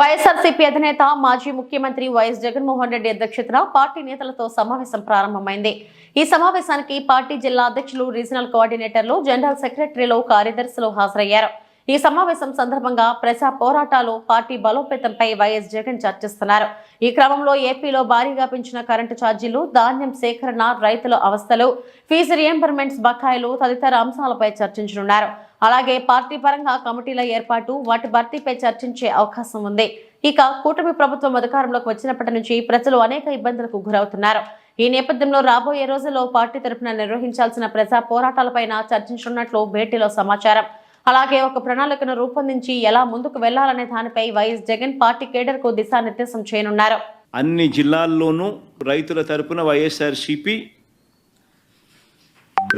వైఎస్ఆర్సీపీ అధినేత మాజీ ముఖ్యమంత్రి వైఎస్ జగన్మోహన్ రెడ్డి అధ్యక్షతన పార్టీ నేతలతో సమావేశం ప్రారంభమైంది. ఈ సమావేశానికి పార్టీ జిల్లా అధ్యక్షులు రీజనల్ కోఆర్డినేటర్లు జనరల్ సెక్రటరీలు కార్యదర్శులు హాజరయ్యారు. ఈ సమావేశం సందర్భంగా ప్రజా పోరాటాలు పార్టీ బలోపేతంపై వైఎస్ జగన్ చర్చిస్తున్నారు. ఈ క్రమంలో ఏపీలో భారీగా పెంచిన కరెంటు ఛార్జీలు ధాన్యం సేకరణ రైతుల అవస్థలు ఫీజు రియంబర్మెంట్స్ బకాయిలు తదితర అంశాలపై చర్చించనున్నారు. అలాగే పార్టీ పరంగా కమిటీల ఏర్పాటు వాటి భర్తీపై చర్చించే అవకాశం ఉంది. ఇక కూటమి ప్రభుత్వం అధికారంలోకి వచ్చినప్పటి నుంచి ప్రజలు అనేక ఇబ్బందులకు గురవుతున్నారు. ఈ నేపథ్యంలో రాబోయే రోజుల్లో పార్టీ తరఫున నిర్వహించాల్సిన ప్రజా పోరాటాలపైన చర్చించనున్నట్లు భేటీలో సమాచారం. అలాగే ఒక ప్రణాళికను రూపొందించి ఎలా ముందుకు వెళ్ళాలనే దానిపై వైఎస్ జగన్ పార్టీ కేడర్కు దిశానిర్దేశం చేయనున్నారు. అన్ని జిల్లాల్లోనూ రైతుల తరపున వైఎస్ఆర్సిపి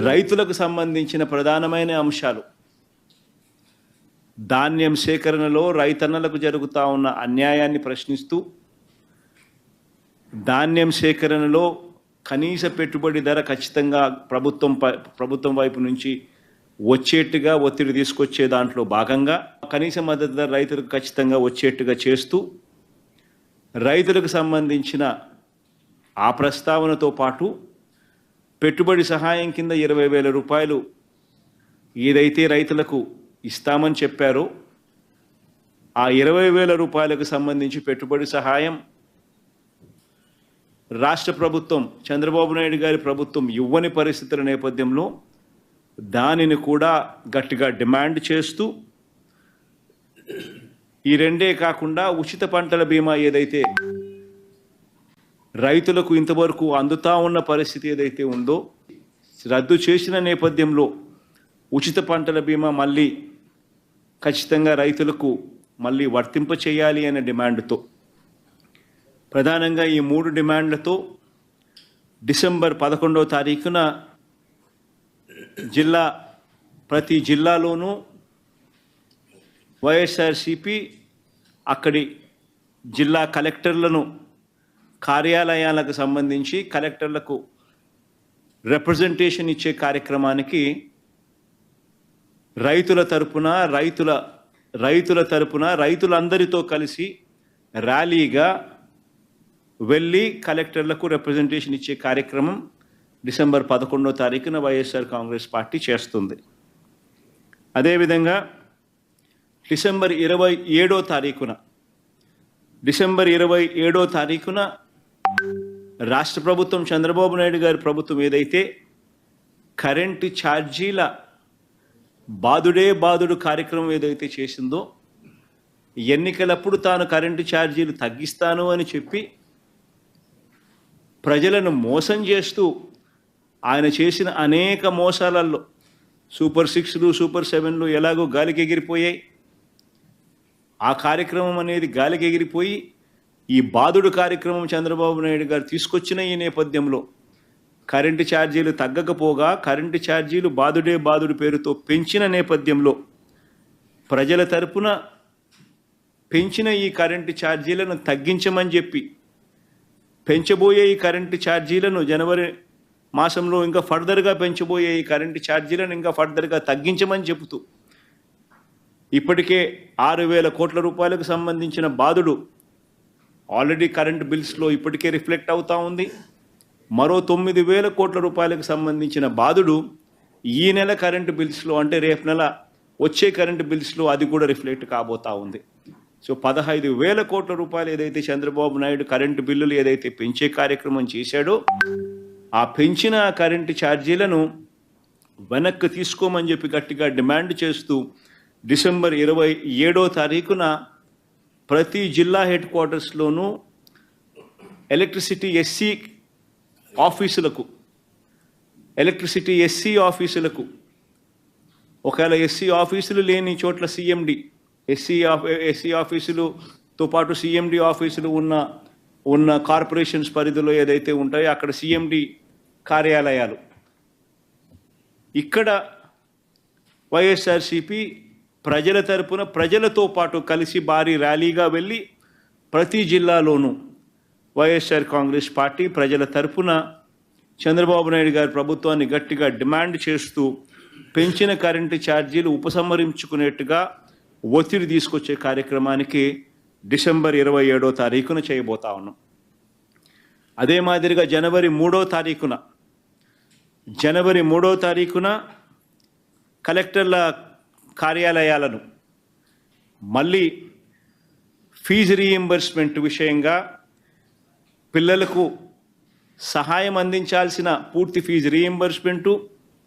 రైతులకు సంబంధించిన ప్రధానమైన అంశాలు. ధాన్యం సేకరణలో రైతన్నలకు జరుగుతూ ఉన్న అన్యాయాన్ని ప్రశ్నిస్తూ ధాన్యం సేకరణలో కనీస పెట్టుబడి ధర ఖచ్చితంగా ప్రభుత్వం ప్రభుత్వం వైపు నుంచి వచ్చేట్టుగా ఒత్తిడి తీసుకొచ్చే దాంట్లో భాగంగా కనీస మద్దతు ధర రైతులకు ఖచ్చితంగా వచ్చేట్టుగా చేస్తూ రైతులకు సంబంధించిన ఆ ప్రస్తావనతో పాటు పెట్టుబడి సహాయం కింద ఇరవై వేల రూపాయలు ఏదైతే రైతులకు ఇస్తామని చెప్పారో. ఆ ఇరవై వేల రూపాయలకు సంబంధించి పెట్టుబడి సహాయం రాష్ట్ర ప్రభుత్వం చంద్రబాబు నాయుడు గారి ప్రభుత్వం ఇవ్వని పరిస్థితుల నేపథ్యంలో దానిని కూడా గట్టిగా డిమాండ్ చేస్తూ ఈ రెండే కాకుండా ఉచిత పంటల బీమా ఏదైతే రైతులకు ఇంతవరకు అందుతా ఉన్న పరిస్థితి ఏదైతే ఉందో రద్దు చేసిన నేపథ్యంలో ఉచిత పంటల బీమా మళ్ళీ ఖచ్చితంగా రైతులకు మళ్ళీ వర్తింప చేయాలి అనే డిమాండ్తో. ప్రధానంగా ఈ మూడు డిమాండ్లతో డిసెంబర్ పదకొండవ తారీఖున జిల్లా ప్రతి జిల్లాలోనూ వైఎస్ఆర్సిపి అక్కడి జిల్లా కలెక్టర్లను కార్యాలయాలకు సంబంధించి కలెక్టర్లకు రిప్రజెంటేషన్ ఇచ్చే కార్యక్రమానికి రైతుల తరపున రైతుల రైతుల తరపున రైతులందరితో కలిసి ర్యాలీగా వెళ్ళి కలెక్టర్లకు రిప్రజెంటేషన్ ఇచ్చే కార్యక్రమం డిసెంబర్ పదకొండో తారీఖున వైఎస్ఆర్ కాంగ్రెస్ పార్టీ చేస్తుంది. అదేవిధంగా డిసెంబర్ ఇరవై ఏడో తారీఖున డిసెంబర్ ఇరవై ఏడో తారీఖున రాష్ట్ర ప్రభుత్వం చంద్రబాబు నాయుడు గారి ప్రభుత్వం ఏదైతే కరెంటు ఛార్జీల బాదుడే బాదుడు కార్యక్రమం ఏదైతే చేసిందో ఎన్నికలప్పుడు తాను కరెంటు ఛార్జీలు తగ్గిస్తాను అని చెప్పి ప్రజలను మోసం చేస్తూ ఆయన చేసిన అనేక మోసాలలో సూపర్ సిక్స్లు సూపర్ సెవెన్లు ఎలాగో గాలికి ఎగిరిపోయాయి. ఆ కార్యక్రమం అనేది గాలికి ఎగిరిపోయి ఈ బాదుడు కార్యక్రమం చంద్రబాబు నాయుడు గారు తీసుకొచ్చిన ఈ నేపథ్యంలో కరెంటు ఛార్జీలు తగ్గకపోగా కరెంటు ఛార్జీలు బాదుడే బాదుడు పేరుతో పెంచిన నేపథ్యంలో ప్రజల తరపున పెంచిన ఈ కరెంటు ఛార్జీలను తగ్గించమని చెప్పి పెంచబోయే ఈ కరెంటు ఛార్జీలను జనవరి మాసంలో ఇంకా ఫర్దర్గా పెంచబోయే ఈ కరెంటు ఛార్జీలను ఇంకా ఫర్దర్గా తగ్గించమని చెబుతూ ఇప్పటికే ఆరు వేల కోట్ల రూపాయలకు సంబంధించిన బాధుడు ఆల్రెడీ కరెంట్ బిల్స్లో ఇప్పటికే రిఫ్లెక్ట్ అవుతూ ఉంది. మరో తొమ్మిది వేల కోట్ల రూపాయలకు సంబంధించిన బాధుడు ఈ నెల కరెంటు బిల్స్లో అంటే రేపు నెల వచ్చే కరెంటు బిల్స్లో అది కూడా రిఫ్లెక్ట్ కాబోతా ఉంది. సో పదహైదు వేల కోట్ల రూపాయలు ఏదైతే చంద్రబాబు నాయుడు కరెంటు బిల్లులు ఏదైతే పెంచే కార్యక్రమం చేశాడో ఆ పెంచిన కరెంటు ఛార్జీలను వెనక్కి తీసుకోమని చెప్పి గట్టిగా డిమాండ్ చేస్తూ డిసెంబర్ ఇరవై ఏడో తారీఖున ప్రతి జిల్లా హెడ్ క్వార్టర్స్లోనూ ఎలక్ట్రిసిటీ ఎస్సీ ఆఫీసులకు ఎలక్ట్రిసిటీ ఎస్సీ ఆఫీసులకు. ఒకవేళ ఎస్సీ ఆఫీసులు లేని చోట్ల సిఎండి ఎస్సీ ఆఫ్ ఎస్సీ ఆఫీసులుతో పాటు సిఎండి ఆఫీసులు ఉన్న ఉన్న కార్పొరేషన్స్ పరిధిలో ఏదైతే ఉంటాయో అక్కడ సిఎండి కార్యాలయాలు. ఇక్కడ వైఎస్ఆర్సిపి ప్రజల తరపున ప్రజలతో పాటు కలిసి భారీ ర్యాలీగా వెళ్ళి ప్రతి జిల్లాలోనూ వైఎస్ఆర్ కాంగ్రెస్ పార్టీ ప్రజల తరపున చంద్రబాబు నాయుడు గారి ప్రభుత్వాన్ని గట్టిగా డిమాండ్ చేస్తూ పెంచిన కరెంటు ఛార్జీలు ఉపసంహరించుకునేట్టుగా ఒత్తిడి తీసుకొచ్చే కార్యక్రమానికి డిసెంబర్ ఇరవై ఏడో తారీఖున చేయబోతా ఉన్నాం. అదే మాదిరిగా జనవరి మూడో తారీఖున జనవరి మూడో తారీఖున కలెక్టర్ల కార్యాలయాలను మళ్ళీ ఫీజు రీయింబర్స్మెంట్ విషయంగా పిల్లలకు సహాయం అందించాల్సిన పూర్తి ఫీజు రీఎంబర్స్మెంటు